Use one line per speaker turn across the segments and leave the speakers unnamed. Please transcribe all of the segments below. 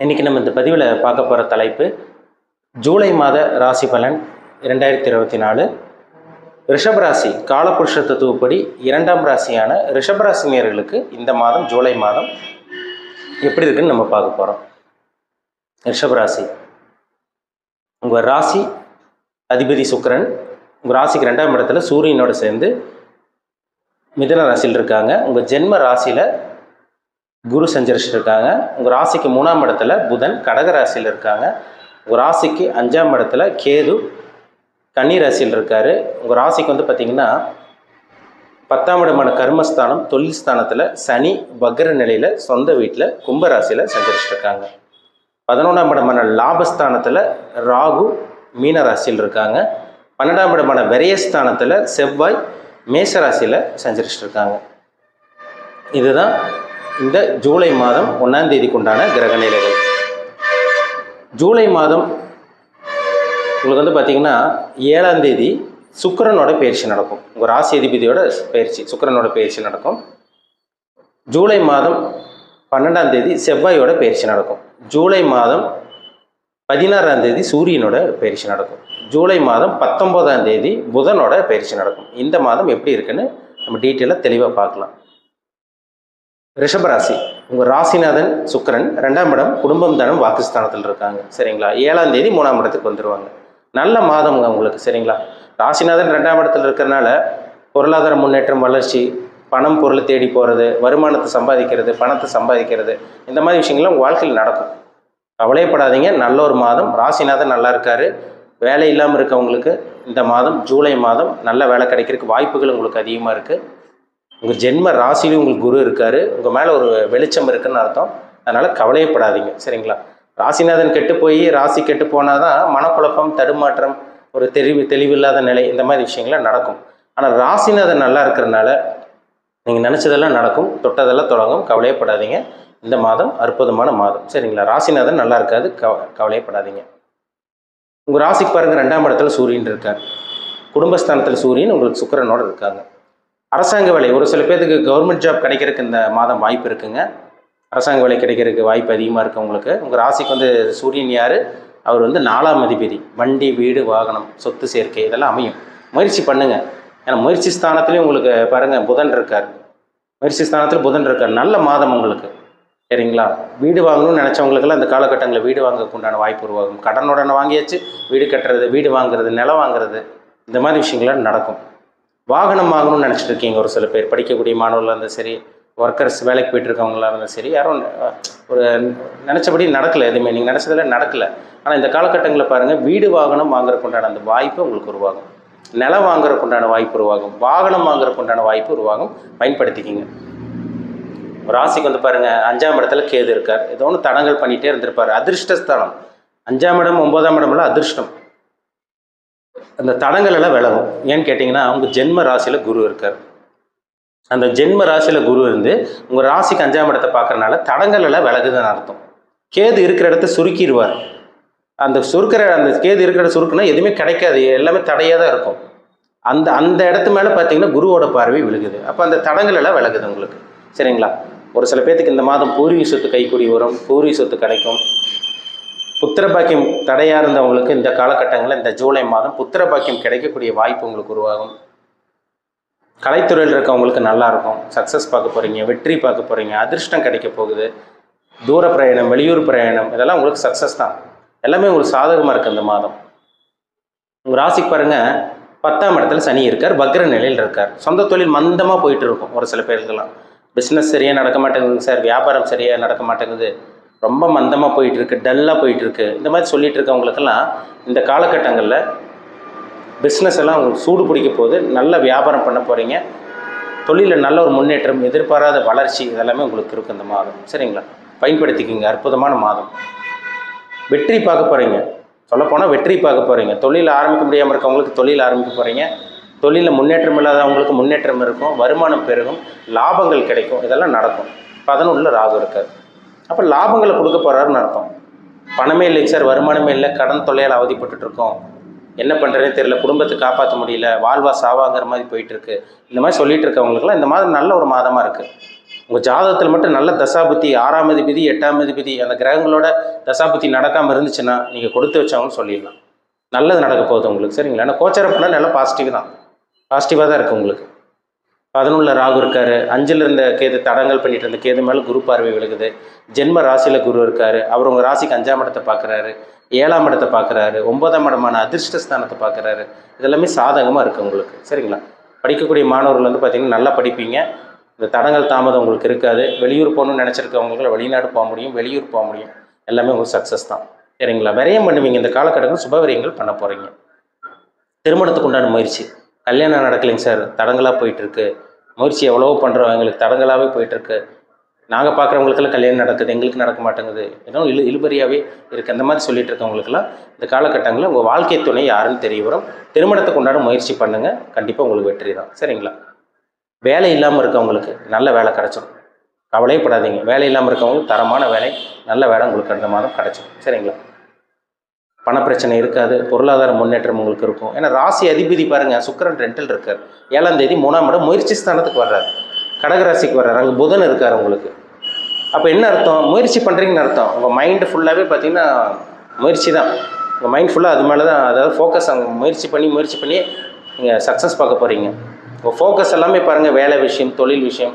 இன்றைக்கி நம்ம இந்த பதிவில் பார்க்க போகிற தலைப்பு ஜூலை மாத ராசி பலன் இரண்டாயிரத்தி இருபத்தி நாலு. ரிஷபராசி காலபுருஷ தத்துவப்படி இரண்டாம் ராசியான ரிஷபராசினியர்களுக்கு இந்த மாதம் ஜூலை மாதம் எப்படி இருக்குன்னு நம்ம பார்க்க போகிறோம் ரிஷபராசி உங்கள் ராசி அதிபதி சுக்கரன் உங்கள் ராசிக்கு ரெண்டாம் இடத்துல சூரியனோடு சேர்ந்து மிதன ராசியில் இருக்காங்க. உங்கள் ஜென்ம ராசியில் குரு சஞ்சரிச்சிருக்காங்க. உங்கள் ராசிக்கு மூணாம் இடத்துல புதன் கடக ராசியில் இருக்காங்க. உங்கள் ராசிக்கு அஞ்சாம் இடத்துல கேது கன்னி ராசியில் இருக்காரு. உங்கள் ராசிக்கு வந்து பார்த்திங்கன்னா பத்தாம் இடமான கர்மஸ்தானம் தொழில் ஸ்தானத்தில் சனி வக்ர நிலையில் சொந்த வீட்டில் கும்பராசியில் சஞ்சரிச்சிருக்காங்க. பதினொன்றாம் இடமான லாபஸ்தானத்தில் ராகு மீன ராசியில் இருக்காங்க. பன்னெண்டாம் இடமான விரயஸ்தானத்தில் செவ்வாய் மேச ராசியில் இருக்காங்க இதுதான் இந்த ஜூலை மாதம் ஒன்றாம் தேதிக்கு கிரக நிலைகள். ஜூலை மாதம் உங்களுக்கு வந்து பார்த்தீங்கன்னா ஏழாம் தேதி சுக்கரனோட பயிற்சி நடக்கும். உங்கள் ராசி அதிபதியோட பயிற்சி சுக்கரனோட பயிற்சி நடக்கும். ஜூலை மாதம் பன்னெண்டாம் தேதி செவ்வாயோட பயிற்சி நடக்கும். ஜூலை மாதம் பதினாறாம் தேதி சூரியனோட பயிற்சி நடக்கும். ஜூலை மாதம் பத்தொம்போதாம் தேதி புதனோட பயிற்சி நடக்கும். இந்த மாதம் எப்படி இருக்குன்னு நம்ம டீட்டெயிலாக தெளிவாக பார்க்கலாம். ரிஷபராசி. உங்கள் ராசிநாதன் சுக்கிரன் ரெண்டாம் இடம் குடும்பம் தனம் வாக்குஸ்தானத்தில் இருக்காங்க. சரிங்களா? ஏழாம் தேதி மூணாம் இடத்துக்கு வந்துடுவாங்க நல்ல மாதம்ங்க உங்களுக்கு சரிங்களா? ராசிநாதன் ரெண்டாம் இடத்துல இருக்கிறனால பொருளாதார முன்னேற்றம் வளர்ச்சி பணம் பொருளை தேடி போகிறது வருமானத்தை சம்பாதிக்கிறது பணத்தை சம்பாதிக்கிறது இந்த மாதிரி விஷயங்கள்லாம் உங்கள் வாழ்க்கையில் நடக்கும். கவலையப்படாதீங்க. நல்ல ஒரு மாதம். ராசிநாதன் நல்லா இருக்காரு. வேலை இல்லாமல் இருக்கவங்களுக்கு இந்த மாதம் ஜூலை மாதம் நல்ல வேலை கிடைக்கிறதுக்கு வாய்ப்புகள் உங்களுக்கு அதிகமாக இருக்குது உங்கள் ஜென்ம ராசிலையும் உங்களுக்கு குரு இருக்கார். உங்கள் மேலே ஒரு வெளிச்சம் இருக்குன்னு அர்த்தம். அதனால் கவலையப்படாதீங்க. சரிங்களா? ராசிநாதன் கெட்டு போய் ராசி கெட்டு போனால் தான் மனக்குழப்பம் தடுமாற்றம் ஒரு தெளிவு தெளிவில்லாத நிலை இந்த மாதிரி விஷயங்கள்லாம் நடக்கும். ஆனால் ராசிநாதன் நல்லா இருக்கிறனால நீங்கள் நினச்சதெல்லாம் நடக்கும். தொட்டதெல்லாம் தொடங்கும். கவலையப்படாதீங்க. இந்த மாதம் அற்புதமான மாதம். சரிங்களா? ராசிநாதன் நல்லா இருக்காது. கவ கவலையப்படாதீங்க. உங்கள் ராசிக்கு பாருங்கள் ரெண்டாம் இடத்துல சூரியன் இருக்கார். குடும்பஸ்தானத்தில் சூரியன் உங்களுக்கு சுக்கரனோடு இருக்காங்க. அரசாங்க வேலை. ஒரு சில பேர்த்துக்கு கவர்மெண்ட் ஜாப் கிடைக்கிறதுக்கு இந்த மாதம் வாய்ப்பு இருக்குங்க. அரசாங்க வேலை கிடைக்கிறதுக்கு வாய்ப்பு அதிகமாக இருக்குது உங்களுக்கு உங்கள் ராசிக்கு வந்து சூரியன் யார்? அவர் வந்து நாலாம் அதிபதி. வண்டி வீடு வாகனம் சொத்து சேர்க்கை இதெல்லாம் அமையும். முயற்சி பண்ணுங்கள் ஏன்னா முயற்சி ஸ்தானத்துலேயும் உங்களுக்கு பாருங்கள் புதன் இருக்கார். முயற்சி ஸ்தானத்தில் புதன் இருக்கார். நல்ல மாதம் உங்களுக்கு. சரிங்களா? வீடு வாங்கணும்னு நினச்சவங்களுக்கெல்லாம் இந்த காலகட்டங்களில் வீடு வாங்கக்குண்டான உண்டான வாய்ப்பு உருவாகும். கடனுடனே வாங்கியாச்சு வீடு கட்டுறது வீடு வாங்குறது நிலம் வாங்குறது இந்த மாதிரி விஷயங்கள்லாம் நடக்கும். வாகனம் வாங்கணும்னு நினச்சிட்டு இருக்கீங்க ஒரு சில பேர் படிக்கக்கூடிய மாணவர்களாக இருந்தாலும் சரி ஒர்க்கர்ஸ் வேலைக்கு போயிட்டு இருக்கவங்களா இருந்தாலும் சரி யாரும் ஒரு நினச்சபடி நடக்கலை எதுவுமே. நீங்கள் நினச்சதில் நடக்கலை. ஆனால் இந்த காலகட்டங்களில் பாருங்கள் வீடு வாகனம் வாங்குறதுக்குண்டான அந்த வாய்ப்பு உங்களுக்கு உருவாகும். நிலம் வாங்குறதுக்குண்டான வாய்ப்பு உருவாகும். வாகனம் வாங்குறதுக்குண்டான வாய்ப்பு உருவாகும். பயன்படுத்திக்கிங்க. ராசிக்கு வந்து பாருங்கள் அஞ்சாம் இடத்துல கேது இருக்கார். ஏதோ ஒன்று தடங்கள் பண்ணிகிட்டே இருந்திருப்பார். அதிர்ஷ்டஸ்தானம் அஞ்சாம் இடம் ஒன்பதாம் இடம்லாம் அதிர்ஷ்டம். அந்த தடங்கள் எல்லாம் விலகும். ஏன்னு கேட்டிங்கன்னா அவங்க ஜென்ம ராசியில் குரு இருக்கார். அந்த ஜென்ம ராசியில் குரு இருந்து உங்கள் ராசிக்கு அஞ்சாம் இடத்தை பார்க்குறனால தடங்கள் எல்லாம் விலகுதுன்னு அர்த்தம். கேது இருக்கிற இடத்த சுருக்கிடுவார். அந்த சுருக்கிற அந்த கேது இருக்கிற இடம் சுருக்குனா எதுவுமே கிடைக்காது. எல்லாமே தடையாக தான் இருக்கும். அந்த அந்த இடத்து மேலே பார்த்தீங்கன்னா குருவோட பார்வை விழுகுது. அப்போ அந்த தடங்கள் எல்லாம் விலகுது உங்களுக்கு. சரிங்களா? ஒரு சில பேர்த்துக்கு இந்த மாதம் பூர்வீக சொத்து கைக்கூடி வரும். பூர்வீக சொத்து கிடைக்கும். புத்திர பாக்கியம் தடையாக இருந்தவங்களுக்கு இந்த காலகட்டங்களில் இந்த ஜூலை மாதம் புத்திரபாக்கியம் கிடைக்கக்கூடிய வாய்ப்பு உங்களுக்கு உருவாகும். கலைத்துறையில் இருக்கவங்களுக்கு நல்லாயிருக்கும் சக்ஸஸ் பார்க்க போகிறீங்க வெற்றி பார்க்க போகிறீங்க அதிர்ஷ்டம் கிடைக்க போகுது. தூர பிரயாணம் வெளியூர் பிரயாணம் இதெல்லாம் உங்களுக்கு சக்ஸஸ் தான். எல்லாமே உங்களுக்கு சாதகமாக இருக்குது இந்த மாதம். உங்கள் ராசிக்கு பாருங்கள் பத்தாம் இடத்துல சனி இருக்கார் பக்ர நிலையில் இருக்கார். சொந்த தொழில் மந்தமாக போயிட்டு இருக்கும் ஒரு சில பேருக்கெல்லாம். பிஸ்னஸ் சரியாக நடக்க மாட்டேங்குது சார் வியாபாரம் சரியாக நடக்க மாட்டேங்குது. ரொம்ப மந்தமாக போயிட்டுருக்கு டல்லாக போயிட்டுருக்கு. இந்த மாதிரி சொல்லிட்டு இருக்கவங்களுக்கெல்லாம் இந்த காலகட்டங்களில் பிஸ்னஸ் எல்லாம் உங்களுக்கு சூடு பிடிக்க போகுது. நல்ல வியாபாரம் பண்ண போகிறீங்க தொழிலில் நல்ல ஒரு முன்னேற்றம் எதிர்பாராத வளர்ச்சி இதெல்லாமே உங்களுக்கு இருக்கும் இந்த மாதம். சரிங்களா? பயன்படுத்திக்கிங்க. அற்புதமான மாதம். வெற்றி பார்க்க போகிறீங்க சொல்லப்போனால் வெற்றி பார்க்க போகிறீங்க தொழில் ஆரம்பிக்க முடியாமல் இருக்கவங்களுக்கு தொழில் ஆரம்பிக்க போகிறீங்க தொழிலில் முன்னேற்றம் இல்லாதவங்களுக்கு முன்னேற்றம் இருக்கும். வருமானம் பெருகும். லாபங்கள் கிடைக்கும். இதெல்லாம் நடக்கும். பதினொன்றில் ராகு இருக்காது அப்போ லாபங்களை கொடுக்க போகிறாருன்னு அர்த்தம். பணமே இல்லைங்க சார் வருமானமே இல்லை கடன் தொல்லையால் அவதிப்பட்டுருக்கோம் என்ன பண்ணுறதுன்னு தெரியல குடும்பத்தை காப்பாற்ற முடியல வாழ்வா சாவாங்கிற மாதிரி போயிட்டுருக்கு. இந்த மாதிரி சொல்லிட்டு இருக்கவங்களுக்குலாம் இந்த மாதம் நல்ல ஒரு மாதமாக இருக்குது உங்கள் ஜாதகத்தில் மட்டும் நல்ல தசாபுத்தி ஆறாம் அதிபதி எட்டாம் அதிபதி அந்த கிரகங்களோட தசாபுத்தி நடக்காமல் இருந்துச்சுன்னா நீங்கள் கொடுத்து வச்சவங்கன்னு சொல்லிடலாம். நல்லது நடக்க போகுது உங்களுக்கு சரிங்களா? ஏன்னா கோச்சார பண்ணால் நல்லா பாசிட்டிவ் தான். பாசிட்டிவாக தான் இருக்குது உங்களுக்கு. பதினொன்றில் ராகு இருக்கார். அஞ்சில் இருந்த கேது தடங்கள் பண்ணிட்டு இருந்த கேது மேலே குரு பார்வை விழுகுது. ஜென்ம ராசியில் குரு இருக்கார். அவர் உங்கள் ராசிக்கு அஞ்சாம் இடத்தை பார்க்குறாரு ஏழாம் இடத்தை பார்க்குறாரு ஒன்பதாம் இடமான அதிர்ஷ்ட ஸ்தானத்தை பார்க்குறாரு இதெல்லாமே சாதகமாக இருக்குது உங்களுக்கு. சரிங்களா? படிக்கக்கூடிய மாணவர்கள் வந்து பார்த்திங்கன்னா நல்லா படிப்பீங்க. இந்த தடங்கள் தாமதம் உங்களுக்கு இருக்காது. வெளியூர் போகணும்னு நினச்சிருக்கவங்களுக்கு வெளிநாடு போக முடியும் வெளியூர் போக முடியும். எல்லாமே உங்களுக்கு சக்ஸஸ் தான். சரிங்களா? விரயம் பண்ணுவீங்க. இந்த காலகட்டத்தில் சுப விரயங்கள் பண்ண போகிறீங்க திருமணத்துக்கு உண்டான முயற்சி. கல்யாணம் நடக்கலைங்க சார். தடங்களாக போயிட்டுருக்கு. முயற்சி எவ்வளவோ பண்ணுறோம் எங்களுக்கு தடங்களாகவே போயிட்டுருக்கு. நாங்கள் பார்க்குறவங்களுக்கெல்லாம் கல்யாணம் நடக்குது. எங்களுக்கு நடக்க மாட்டேங்குது. இன்னும் இழு இழுபறியாகவே இருக்குது அந்த மாதிரி சொல்லிட்டு இருக்கவங்களுக்கெல்லாம் இந்த காலகட்டங்களில் உங்கள் வாழ்க்கை துணை யாருன்னு தெரிய வரும். திருமணத்துக்கு உண்டான முயற்சி பண்ணுங்கள் கண்டிப்பாக உங்களுக்கு வெற்றி தான். சரிங்களா? வேலை இல்லாமல் இருக்கவங்களுக்கு நல்ல வேலை கிடச்சிடும் கவலையே படாதீங்க வேலை இல்லாமல் இருக்கவங்களுக்கு தரமான வேலை நல்ல வேலை உங்களுக்கு அந்த மாதம் கிடச்சிடும் சரிங்களா? பணப்பிரச்சனை இருக்காது பொருளாதார முன்னேற்றம் உங்களுக்கு இருக்கும். ஏன்னா ராசி அதிபதி பாருங்கள் சுக்கரன் ரெண்டில் இருக்கார். ஏழாம் தேதி மூணாம் இடம் முயற்சி ஸ்தானத்துக்கு வர்றாரு. கடகராசிக்கு வர்றாரு. அங்கே புதன் இருக்கார் உங்களுக்கு. அப்போ என்ன அர்த்தம்? முயற்சி பண்ணுறீங்கன்னு அர்த்தம். உங்கள் மைண்டு ஃபுல்லாகவே பார்த்தீங்கன்னா முயற்சி தான். உங்கள் மைண்ட் ஃபுல்லாக அது மேலே தான் அதாவது ஃபோக்கஸ் அங்கே முயற்சி பண்ணி முயற்சி பண்ணி நீங்கள் சக்ஸஸ் பார்க்க போகிறீங்க உங்கள் ஃபோக்கஸ் எல்லாமே பாருங்கள் வேலை விஷயம் தொழில் விஷயம்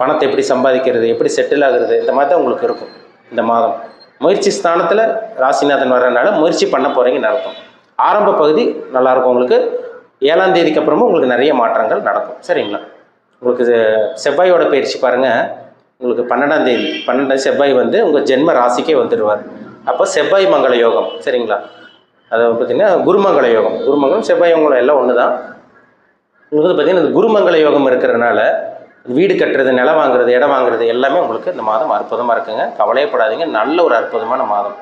பணத்தை எப்படி சம்பாதிக்கிறது எப்படி செட்டில் ஆகுறது இந்த மாதிரி தான் உங்களுக்கு இருக்கும். இந்த மாதம். முயற்சி ஸ்தானத்தில் ராசிநாதன் வர்றதுனால முயற்சி பண்ண போகிறீங்கன்னு அர்த்தம். ஆரம்ப பகுதி நல்லாயிருக்கும் உங்களுக்கு. ஏழாம் தேதிக்கு அப்புறமும் உங்களுக்கு நிறைய மாற்றங்கள் நடக்கும். சரிங்களா? உங்களுக்கு இது செவ்வாயோட பயிற்சி பாருங்கள் உங்களுக்கு பன்னெண்டாம் தேதி பன்னெண்டாம் செவ்வாய் வந்து உங்கள் ஜென்ம ராசிக்கே வந்துடுவார். அப்போ செவ்வாய் மங்கள யோகம் சரிங்களா? அதை பார்த்தீங்கன்னா குருமங்கள யோகம். குருமங்கலம் செவ்வாய் உங்களை எல்லாம் ஒன்று தான் உங்களுக்கு வந்து பார்த்தீங்கன்னா இந்த குருமங்கள யோகம் இருக்கிறதுனால வீடு கட்டுறது நிலம் வாங்குறது இடம் வாங்குறது எல்லாமே உங்களுக்கு இந்த மாதம் அற்புதமாக இருக்குங்க. கவலையப்படாதீங்க நல்ல ஒரு அற்புதமான மாதம்.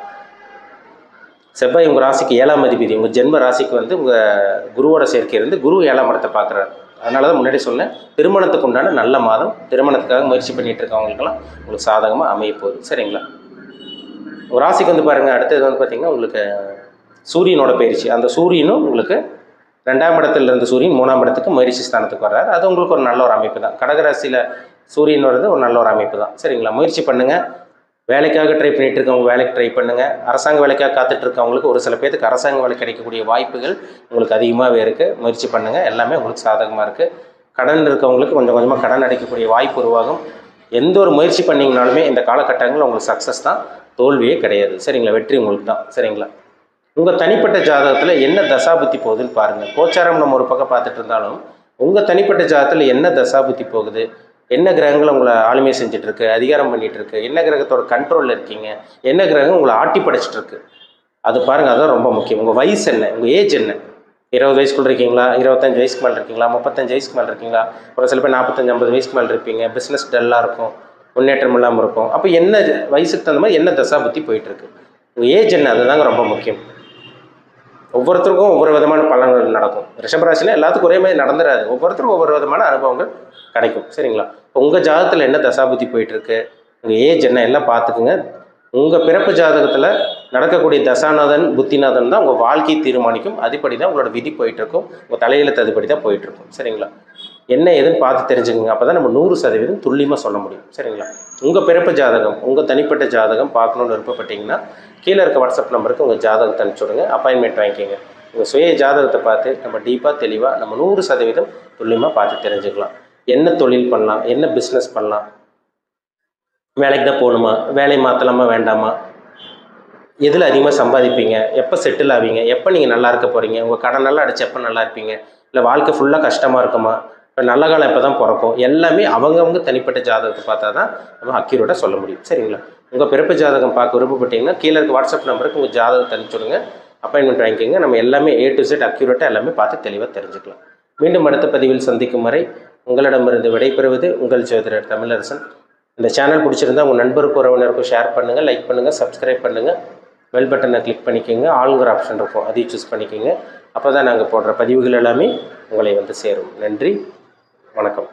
செவ்வாய் உங்கள் ராசிக்கு ஏழாம் அதிபதி. உங்கள் ஜென்ம ராசிக்கு வந்து உங்கள் குருவோட சேர்க்கை இருந்து குரு ஏழாம் இடத்தை பார்க்குறாரு. அதனால தான் முன்னாடி சொன்னேன் திருமணத்துக்கு உண்டான நல்ல மாதம். திருமணத்துக்காக முயற்சி பண்ணிகிட்டு இருக்கவங்களுக்கெல்லாம் உங்களுக்கு சாதகமாக அமைய போகுது. சரிங்களா? உங்கள் ராசிக்கு வந்து பாருங்கள் அடுத்தது வந்து பார்த்திங்கன்னா உங்களுக்கு சூரியனோட பயிற்சி. அந்த சூரியனும் உங்களுக்கு ரெண்டாம் இடத்துல இருந்து சூரியன் மூணாம் இடத்துக்கு முயற்சி ஸ்தானத்துக்கு வர்றாரு. அது உங்களுக்கு ஒரு நல்ல ஒரு அமைப்பு தான் கடகராசியில் சூரியன் வர்றது ஒரு நல்ல ஒரு அமைப்பு தான் சரிங்களா? முயற்சி பண்ணுங்கள் வேலைக்காக ட்ரை பண்ணிட்டு இருக்கவங்க வேலைக்கு ட்ரை பண்ணுங்கள் அரசாங்க வேலைக்காக காத்துட்டு இருக்கவங்களுக்கு ஒரு சில பேருக்கு அரசாங்க வேலை கிடைக்கக்கூடிய வாய்ப்புகள் உங்களுக்கு அதிகமாகவே இருக்குது முயற்சி பண்ணுங்கள் எல்லாமே உங்களுக்கு சாதகமாக இருக்குது கடன் இருக்கவங்களுக்கு கொஞ்சம் கொஞ்சமாக கடன் அடைக்கக்கூடிய வாய்ப்பு உருவாகும். எந்த ஒரு முயற்சி பண்ணிங்கனாலுமே இந்த காலகட்டங்களில் உங்களுக்கு சக்ஸஸ் தான். தோல்வியே கிடையாது. சரிங்களா? வெற்றி உங்களுக்கு தான் சரிங்களா? உங்கள் தனிப்பட்ட ஜாதகத்தில் என்ன தசாபுத்தி போகுதுன்னு பாருங்கள் கோச்சாரம் நம்ம ஒரு பக்கம் பார்த்துட்டு இருந்தாலும் உங்கள் தனிப்பட்ட ஜாதகத்தில் என்ன தசாபுத்தி போகுது? என்ன கிரகங்கள் உங்களை ஆளுமை செஞ்சிட்ருக்கு? அதிகாரம் பண்ணிகிட்ருக்கு என்ன கிரகத்தோட கண்ட்ரோலில் இருக்கீங்க? என்ன கிரகம் உங்களை ஆட்டி படைச்சிட்ருக்கு? அது பாருங்கள் அதுதான் ரொம்ப முக்கியம். உங்கள் வயசு என்ன? உங்கள் ஏஜ் என்ன? இருபது வயசுக்குள்ள இருக்கீங்களா? இருபத்தஞ்சு வயசுக்கு மேலே இருக்கீங்களா? முப்பத்தஞ்சு வயசுக்கு மேலே இருக்கீங்களா? ஒரு சில பேர் நாற்பத்தஞ்சு ஐம்பது வயசுக்கு மேலே இருப்பீங்க. பிஸ்னஸ் டல்லாக இருக்கும். முன்னேற்றம் இல்லாமல் இருக்கும். அப்போ என்ன வயசுக்கு தகுந்த மாதிரி என்ன தசாபுத்தி போயிட்டுருக்கு உங்கள் ஏஜ் என்ன? அதுதாங்க ரொம்ப முக்கியம். ஒவ்வொருத்தருக்கும் ஒவ்வொரு விதமான பலன்கள் நடக்கும். ரிஷபராசியில் எல்லாத்துக்கும் ஒரே மாதிரி நடந்துடாது ஒவ்வொருத்தருக்கும் ஒவ்வொரு விதமான அனுபவங்கள் கிடைக்கும். சரிங்களா? உங்கள் ஜாதகத்தில் என்ன தசாபுத்தி போயிட்டுருக்கு? உங்கள் ஏஜ் என்ன எல்லாம் பார்த்துக்குங்க. உங்கள் பிறப்பு ஜாதகத்தில் நடக்கக்கூடிய தசாநாதன் புத்திநாதன் தான் உங்கள் வாழ்க்கையை தீர்மானிக்கும். அதுபடி தான் உங்களோட விதி போயிட்டுருக்கும். உங்கள் தலையெழுத்து அதுபடி தான் போயிட்டுருக்கும். சரிங்களா? என்ன ஏதுன்னு பார்த்து தெரிஞ்சுக்கோங்க. அப்போ தான் நம்ம நூறு சதவீதம் துல்லியமாக சொல்ல முடியும். சரிங்களா? உங்கள் பிறப்பு ஜாதகம் உங்கள் தனிப்பட்ட ஜாதகம் பார்க்கணுன்னு விருப்பப்பட்டீங்கன்னா கீழே இருக்க வாட்ஸ்அப் நம்பருக்கு உங்கள் ஜாதகத்தை அனுப்பிச்சி விடுங்க. அப்பாயின்மெண்ட் வாங்கிக்கோங்க. உங்கள் சுய ஜாதகத்தை பார்த்து நம்ம டீப்பாக தெளிவாக நம்ம நூறு சதவீதம் துல்லியமாக பார்த்து தெரிஞ்சுக்கலாம். என்ன தொழில் பண்ணலாம்? என்ன பிஸ்னஸ் பண்ணலாம்? வேலைக்கு தான் போகணுமா? வேலை மாற்றலாமா வேண்டாமா? எதில் அதிகமாக சம்பாதிப்பீங்க? எப்போ செட்டில் ஆவீங்க? எப்போ நீங்கள் நல்லா இருக்க போகிறீங்க உங்கள் கடனெல்லாம் அடிச்சு எப்போ நல்லா இருப்பீங்க? இல்லை வாழ்க்கை ஃபுல்லாக கஷ்டமாக இருக்குமா? இப்போ நல்ல காலம் எப்போ தான் பிறக்கும். எல்லாமே அவங்கவுங்க தனிப்பட்ட ஜாதகத்தை பார்த்தா தான் நம்ம அக்யூரேட்டாக சொல்ல முடியும். சரிங்களா? உங்கள் பிறப்பு ஜாதகம் பார்க்க விருப்பப்பட்டீங்கன்னா கீழே இருக்க வாட்ஸ்அப் நம்பருக்கு உங்கள் ஜாதகத்தை அனுப்பிச்சுடுங்க அப்பாயின்மெண்ட் வாங்கிக்கோங்க. நம்ம எல்லாமே ஏ டு செட் அக்யூரேட்டாக எல்லாமே பார்த்து தெளிவாக தெரிஞ்சுக்கலாம். மீண்டும் அடுத்த பதிவில் சந்திக்கும் வரை உங்களிடமிருந்து விடைபெறுவது உங்கள் ஜோதிடர் தமிழரசன். இந்த சேனல் பிடிச்சிருந்தா உங்கள் நண்பருக்கு உறவினருக்கும் ஷேர் பண்ணுங்கள் லைக் பண்ணுங்கள் சப்ஸ்கிரைப் பண்ணுங்கள் பெல் பட்டனை கிளிக் பண்ணிக்கோங்க. ஆளுங்கிற ஆப்ஷன் இருக்கும். அதையும் சூஸ் பண்ணிக்கோங்க. அப்போ தான் நாங்கள் போடுற பதிவுகள் எல்லாமே உங்களை வந்து சேரும். நன்றி. வணக்கம்.